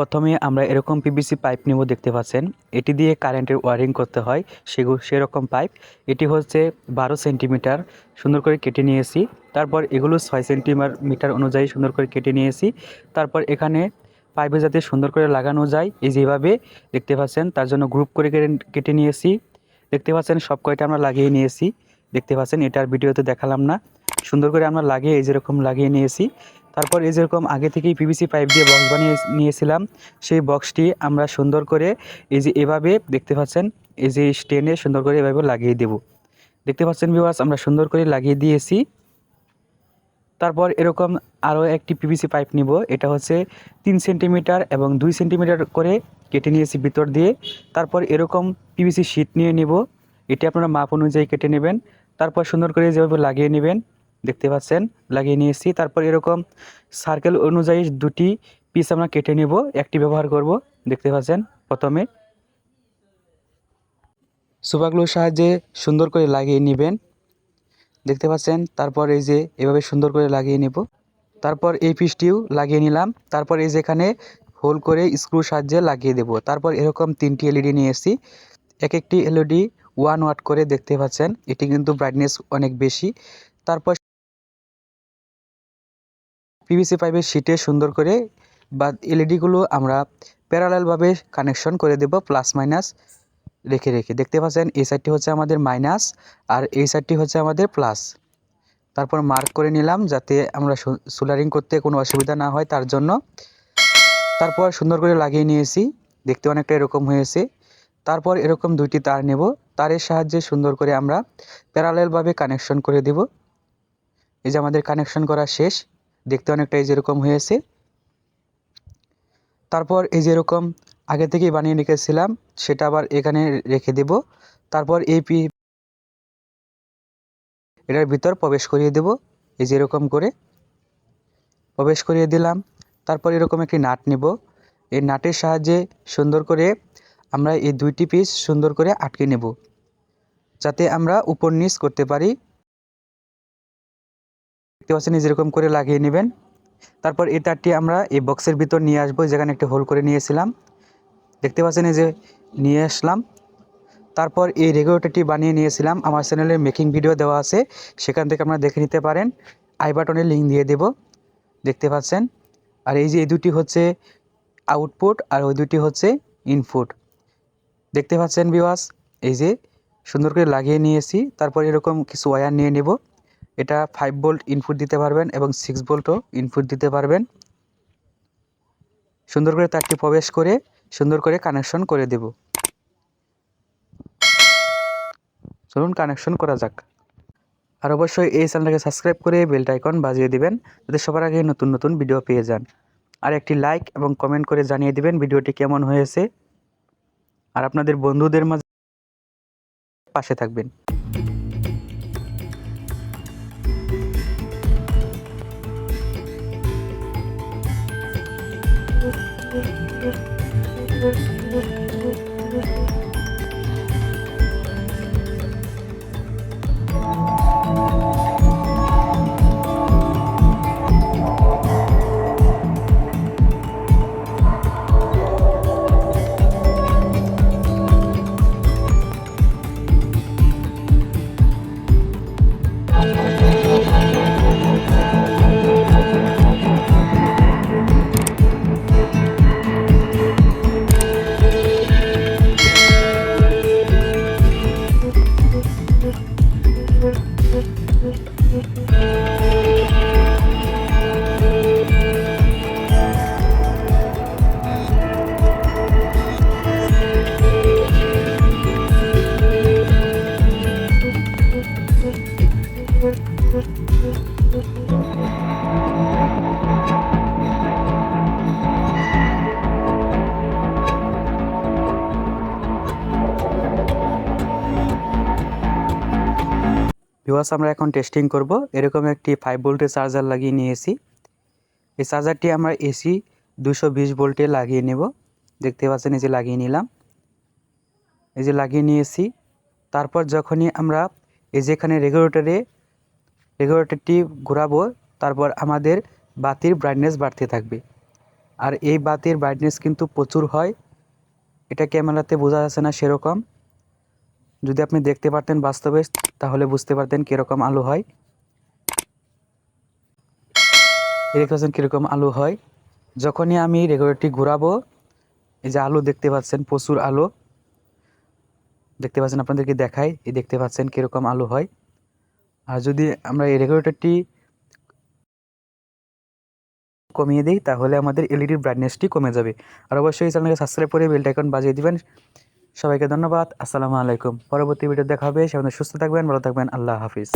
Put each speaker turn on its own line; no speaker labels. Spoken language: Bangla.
প্রথমে আমরা এরকম পিভিসি পাইপ নিব দেখতে পাচ্ছেন। এটি দিয়ে কারেন্টের ওয়ারিং করতে হয়, সেগু সেরকম পাইপ এটি হচ্ছে বারো সেন্টিমিটার সুন্দর করে কেটে নিয়েছি। তারপর এগুলো ছয় সেন্টিমিটার মিটার অনুযায়ী সুন্দর করে কেটে নিয়েছি। তারপর এখানে পাইপে যাতে সুন্দর করে লাগানো যায়, এই যেভাবে দেখতে পাচ্ছেন, তার জন্য গ্রুপ করে কেটে নিয়েছি। দেখতে পাচ্ছেন, সব কয়টা আমরা লাগিয়ে নিয়েছি। দেখতে পাচ্ছেন, এটার ভিডিওতে দেখালাম না। সুন্দর করে আমরা লাগিয়ে এই যেরকম লাগিয়ে নিয়েছি। তারপর এই যেরকম আগে থেকেই পিভিসি পাইপ দিয়ে বক্স বানিয়ে নিয়েছিলাম, সেই বক্সটি আমরা সুন্দর করে এই যে এভাবে দেখতে পাচ্ছেন, এই যে স্টেনে সুন্দর করে এভাবে লাগিয়ে দেব। দেখতে পাচ্ছেন ভিউয়ার্স আমরা সুন্দর করে লাগিয়ে দিয়েছি। তারপর এরকম আরও একটি পিভিসি পাইপ নিব, এটা হচ্ছে তিন সেন্টিমিটার এবং দুই সেন্টিমিটার করে কেটে নিয়েছি ভিতর দিয়ে। তারপর এরকম পিভিসি শিট নিয়ে নিব, এটি আপনারা মাপ অনুযায়ী কেটে নেবেন। তারপর সুন্দর করে যেভাবে লাগিয়ে নেবেন দেখতে পাচ্ছেন, লাগিয়ে নিয়েছি। তারপর এরকম সার্কেল অনুযায়ী দুটি পিস আমরা কেটে নেব, একটি ব্যবহার করব। দেখতে পাচ্ছেন, প্রথমে সুপারগ্লুর সাহায্যে সুন্দর করে লাগিয়ে নেবেন। দেখতে পাচ্ছেন, তারপর এই যে এভাবে সুন্দর করে লাগিয়ে নেব। তারপর এই পিসটিও লাগিয়ে নিলাম। তারপর এই যেখানে হোল করে স্ক্রুর সাহায্যে লাগিয়ে দেব। তারপর এরকম তিনটি এলইডি নিয়ে এসেছি। এক একটি এলইডি ওয়ান ওয়াট করে দেখতে পাচ্ছেন, এটি কিন্তু ব্রাইটনেস অনেক বেশি। তারপর পিভিসি পাইপের শিটে সুন্দর করে বা এলইডিগুলো আমরা প্যারালালভাবে কানেকশন করে দেব প্লাস মাইনাস রেখে রেখে। দেখতে পাচ্ছেন, এই সাইডটি হচ্ছে আমাদের মাইনাস আর এই সাইডটি হচ্ছে আমাদের প্লাস তারপর মার্ক করে নিলাম যাতে আমরা সোলারিং করতে কোনো অসুবিধা না হয় তার জন্য। তারপর সুন্দর করে লাগিয়ে নিয়েছি, দেখতে অনেকটা এরকম হয়েছে। তারপর এরকম দুইটি তার নেব, তারের সাহায্যে সুন্দর করে আমরা প্যারালেলভাবে কানেকশন করে দেব। এই যে আমাদের কানেকশন করা শেষ। দেখতে অনেকটা এই যেরকম হয়েছে। তারপর এই যেরকম আগে থেকেই বানিয়ে রেখেছিলাম, সেটা আবার এখানে রেখে দেব। তারপর এই পি এটার ভিতর প্রবেশ করিয়ে দেব, এই যে এরকম করে। প্রবেশ করিয়ে দিলাম, তারপর এরকম একটি নাট নেব। এই নাটের সাহায্যে সুন্দর করে আমরা এই দুইটি পিস সুন্দর করে আটকে নেব, যাতে আমরা উপর নিচ করতে পারি। দেখতে পাচ্ছেন যেরকম করে লাগিয়ে নেবেন। তারপর এই তারটি আমরা এই বক্সের ভিতর নিয়ে আসব, যেখানে একটি হোল করে নিয়েছিলাম। দেখতে পাচ্ছেন, এই যে নিয়ে আসলাম। তারপর এই রেগুলেটরটি বানিয়ে নিয়েছিলাম। আমার চ্যানেলে মেকিং ভিডিও দেওয়া আছে, সেখান থেকে আপনারা দেখে নিতে পারেন। আই বাটনের লিঙ্ক দিয়ে দেব, দেখতে পাচ্ছেন। আর এই যে এই দুটি হচ্ছে আউটপুট, আর ওই দুটি হচ্ছে ইনপুট। দেখতে পাচ্ছেন বিওয়াস এই যে সুন্দর করে লাগিয়ে নিয়েছি। তারপর এরকম কিছু ওয়্যার নিয়ে নেব। এটা ফাইভ ভোল্ট ইনপুট দিতে পারবেন এবং সিক্স ভোল্টও ইনপুট দিতে পারবেন। সুন্দর করে তারটি প্রবেশ করে, সুন্দর করে কানেকশন করে দেব। চলুন কানেকশন করা যাক। আর অবশ্যই এই চ্যানেলটাকে সাবস্ক্রাইব করে বেলটা আইকন বাজিয়ে দিবেন, যাতে সবার আগে নতুন নতুন ভিডিও পেয়ে যান। আর একটি লাইক এবং কমেন্ট করে জানিয়ে দিবেন ভিডিওটি কেমন হয়েছে। আর আপনাদের বন্ধুদের মাঝে পাশে থাকবেন। Gracias. ভিওয়াস আমরা এখন টেস্টিং করব। এরকম একটি ফাইভ ভোল্টের চার্জার লাগিয়ে নিয়েছি। এই চার্জারটি আমরা এসি দুশো বিশ ভোল্টে লাগিয়ে নেব। দেখতে পাচ্ছেন, এই যে লাগিয়ে নিলাম। এই যে লাগিয়ে নিয়েছি। তারপর যখনই আমরা এই যেখানে রেগুলেটরে রেগুলেটরটি ঘোরাবো, তারপর আমাদের বাতির ব্রাইটনেস বাড়তে থাকবে। আর এই বাতির ব্রাইটনেস কিন্তু প্রচুর হয়। এটা ক্যামেরাতে বোঝা যাচ্ছে না সেরকম। যদি আপনি দেখতে পারতেন বাস্তবে, তাহলে বুঝতে পারতেন কীরকম আলু হয়। দেখতে পাচ্ছেন কীরকম আলু হয়। যখনই আমি রেগুলেটরটি ঘোরাবো, এই যে আলু দেখতে পাচ্ছেন, প্রচুর আলু। দেখতে পাচ্ছেন আপনাদেরকে দেখাই, এই দেখতে পাচ্ছেন কীরকম আলু হয়। আর যদি আমরা এই রেগুলেটরটি কমিয়ে দিই, তাহলে আমাদের এলইডির ব্রাইটনেসটি কমে যাবে। আর অবশ্যই চ্যানেলকে সাবস্ক্রাইব করে বেলটা আইকন বাজিয়ে দিবেন। সবাইকে ধন্যবাদ। আসসালামু আলাইকুম। পরবর্তী ভিডিও দেখা হবে। সেখানে সুস্থ থাকবেন, ভালো থাকবেন। আল্লাহ হাফিজ।